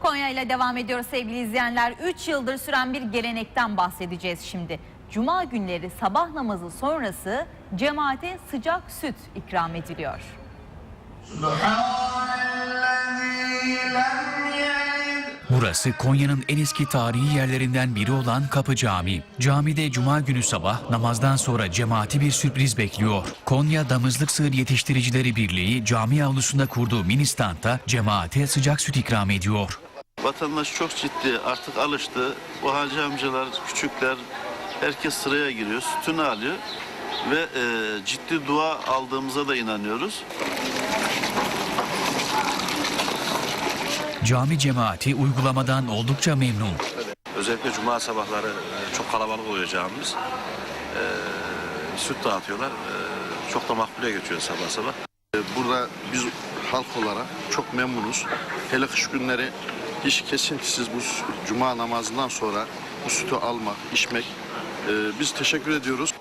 Konya ile devam ediyoruz sevgili izleyenler. 3 yıldır süren bir gelenekten bahsedeceğiz şimdi. Cuma günleri sabah namazı sonrası cemaate sıcak süt ikram ediliyor. Burası Konya'nın en eski tarihi yerlerinden biri olan Kapı Camii. Camide cuma günü sabah namazdan sonra cemaati bir sürpriz bekliyor. Konya Damızlık Sığır Yetiştiricileri Birliği cami avlusunda kurduğu mini standa cemaate sıcak süt ikram ediyor. Vatandaş çok ciddi artık alıştı. Bu hacı amcalar, küçükler herkes sıraya giriyor, sütünü alıyor ve e, ciddi dua aldığımıza da inanıyoruz. Cami cemaati uygulamadan oldukça memnun. Özellikle cuma sabahları e, çok kalabalık oluyor camimiz. E, süt dağıtıyorlar. E, çok da makbule geçiyor sabah sabah. E, Burada biz halk olarak çok memnunuz. Hele kış günleri hiç kesintisiz bu cuma namazından sonra bu sütü almak, içmek e, biz teşekkür ediyoruz.